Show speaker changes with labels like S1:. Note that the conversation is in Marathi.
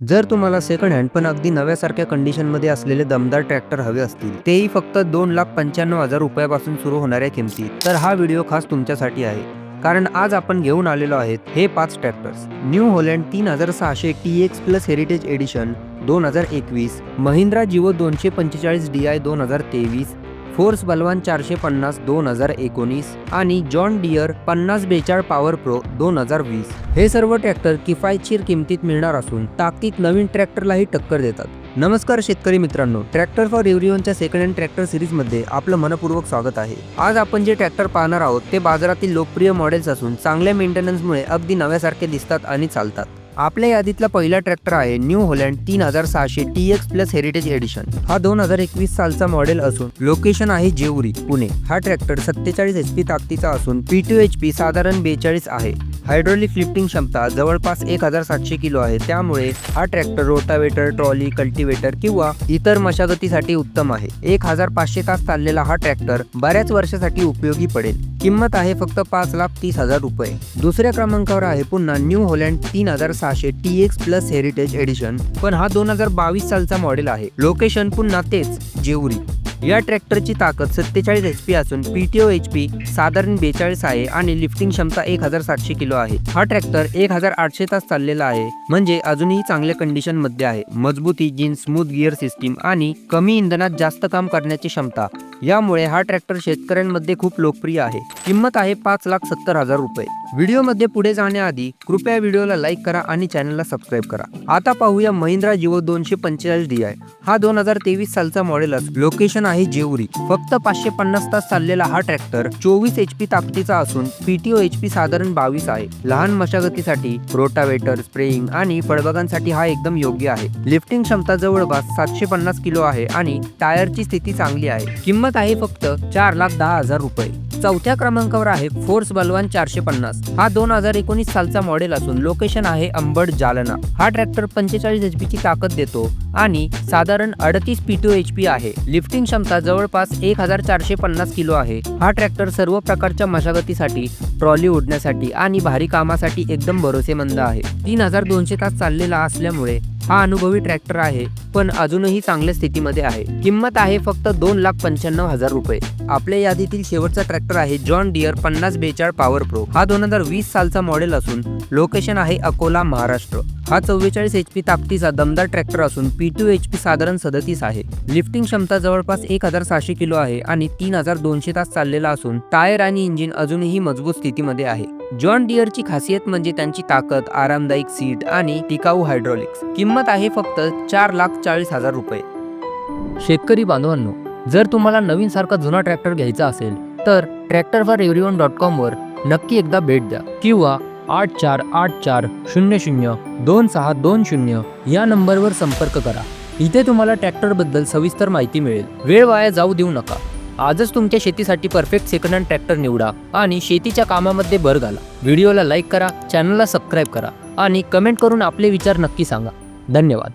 S1: जर तुम्हाला सेकंड हँड पण अगदी नव्यासारख्या कंडिशनमध्ये असलेले दमदार ट्रॅक्टर हवे असतील तेही फक्त दोन लाख पंच्याण्णव हजार रुपयापासून सुरू होणाऱ्या किमती तर हा व्हिडिओ खास तुमच्यासाठी आहे. कारण आज आपण घेऊन आलेलो आहेत हे पाच ट्रॅक्टर्स न्यू होलँड तीन हजार सहाशे T X plus heritage edition दोन हजार एकवीस महिंद्रा जिओ दोनशे पंचेचाळीस डी आय दोन हजार तेवीस फोर्स बलवान चारशे पन्नास दोन हजार एकोणीस आणि जॉन डियर पन्नास बेचाळ पॉवर प्रो दोन हजार वीस. हे सर्व ट्रॅक्टर किफायतशीर किमतीत मिळणार असून ताकदीत नवीन ट्रॅक्टरलाही टक्कर देतात. नमस्कार शेतकरी मित्रांनो. ट्रॅक्टर फॉर एव्हरीवनच्या सेकंड हँड ट्रॅक्टर सिरीजमध्ये आपलं मनपूर्वक स्वागत आहे. आज आपण जे ट्रॅक्टर पाहणार आहोत ते बाजारातील लोकप्रिय मॉडेल्स असून चांगल्या मेंटेनन्समुळे अगदी नव्यासारखे दिसतात आणि चालतात. आपल्या यादीतला पहिला ट्रॅक्टर आहे न्यू होलँड तीन हजार सहाशे T X plus heritage edition. हा दोन हजार एकवीस सालचा मॉडेल असून लोकेशन आहे जेवरी पुणे. हा ट्रॅक्टर सत्तेचाळीस एच पी ताकदीचा असून पी टू एच पी साधारण बेचाळीस आहे. हायड्रोलिक लिफ्टिंग क्षमता जवळपास एक हजार सातशे किलो आहे. त्यामुळे हा ट्रॅक्टर रोटावेटर ट्रॉली कल्टिवेटर किंवा इतर मशागतीसाठी उत्तम आहे. एक हजार पाचशे तास चाललेला हा ट्रॅक्टर बऱ्याच वर्षासाठी उपयोगी पडेल. किंमत आहे फक्त पाच लाख तीस हजार रुपये. दुसऱ्या क्रमांकावर आहे पुन्हा न्यू होलँड तीन हजार सहाशे T X plus heritage edition. पण हा दोन हजार बावीस सालचा मॉडेल आहे. लोकेशन पुन्हा तेच जेवरी. या ट्रॅक्टरची ताकद सत्तेचाळीस एच पी असून पीटीओ एच पी साधारण बेचाळीस आहे आणि लिफ्टिंग क्षमता एक हजार सातशे किलो आहे. हा ट्रॅक्टर एक हजार आठशे तास चाललेला आहे. म्हणजे अजूनही चांगल्या कंडिशनमध्ये आहे. मजबूत इंजिन स्मूथ गिअर सिस्टीम आणि कमी इंधनात जास्त काम करण्याची क्षमता. यामुळे हा ट्रॅक्टर शेतकऱ्यांमध्ये खूप लोकप्रिय आहे. किंमत आहे पाच लाख सत्तर हजार रुपये. व्हिडिओमध्ये पुढे जाण्याआधी कृपया व्हिडिओला लाईक करा आणि चॅनलला सबस्क्राईब करा. आता पाहूया महिंद्रा जिओ दोनशे पंचेचाळीस डी आय. हा दोन हजार तेवीस सालचा मॉडेल असून लोकेशन आहे जेवरी. फक्त पाचशे पन्नास तास चाललेला हा ट्रॅक्टर चोवीस एच पी ताकदीचा असून पीटीओ एच पी साधारण बावीस आहे. लहान मशागतीसाठी रोटावेटर स्प्रेइंग आणि फळबागांसाठी हा एकदम योग्य आहे. लिफ्टिंग क्षमता जवळपास सातशे पन्नास किलो आहे आणि टायरची स्थिती चांगली आहे. किंमत आहे फक्त चार लाख दहा हजार रुपये. चौथ्या क्रमांकावर आहे फोर्स बलवान चारशे पन्नास. हा दोन हजार एकोणीस सालचा मॉडेल असून लोकेशन आहे अंबड जालना. हा ट्रॅक्टर पंचेचाळीस एच ची ताकद देतो आणि साधारण अडतीस पीटू एच पी आहे. लिफ्टिंग क्षमता जवळपास एक हजार चारशे पन्नास किलो आहे. हा ट्रॅक्टर सर्व प्रकारच्या मशागतीसाठी ट्रॉली ओढण्यासाठी आणि भारी कामासाठी एकदम भरोसेमंद आहे. तीन हजार दोनशे तास चाललेला असल्यामुळे हा अनुभवी ट्रॅक्टर आहे पण अजूनही चांगल्या स्थितीमध्ये आहे. किंमत आहे फक्त दोन लाख पंच्याण्णव हजार रुपये. आपल्या यादीतील शेवटचा ट्रॅक्टर आहे जॉन डियर पन्नास बेचाळ पॉवर प्रो. हा दोन हजार वीस सालचा मॉडेल असून लोकेशन आहे अकोला महाराष्ट्र. हा चव्वेचाळीस एच पी ताकदीचा दमदार ट्रॅक्टर असून पी टू एच पी साधारण सदतीस आहे. लिफ्टिंग क्षमता जवळपास एक हजार सहाशे किलो आहे आणि तीन हजार दोनशे तास चाललेला असून टायर आणि इंजिन अजूनही मजबूत स्थितीमध्ये आहे. जॉन डिअरची खासियत म्हणजे त्यांची ताकद आरामदायक सीट आणि टिकाऊ हायड्रॉलिक्स. किंमत आहे फक्त चार लाख चाळीस हजार रुपये.
S2: शेतकरी बांधवांनो जर तुम्हाला नवीन सारखा जुना ट्रॅक्टर घ्यायचा असेल तर ट्रॅक्टर फॉर एव्हरीवन डॉट कॉमवर नक्की एकदा भेट द्या किंवा आठ चार आठ चार शून्य शून्य दोन सहा दोन शून्य या नंबरवर संपर्क करा. इथे तुम्हाला ट्रॅक्टरबद्दल सविस्तर माहिती मिळेल. वेळ वाया जाऊ देऊ नका. आजच तुमच्या शेतीसाठी परफेक्ट सेकंड हँड ट्रॅक्टर निवडा आणि शेतीच्या कामामध्ये भर घाला. व्हिडिओला लाईक करा चॅनलला सबस्क्राईब करा आणि कमेंट करून आपले विचार नक्की सांगा. धन्यवाद.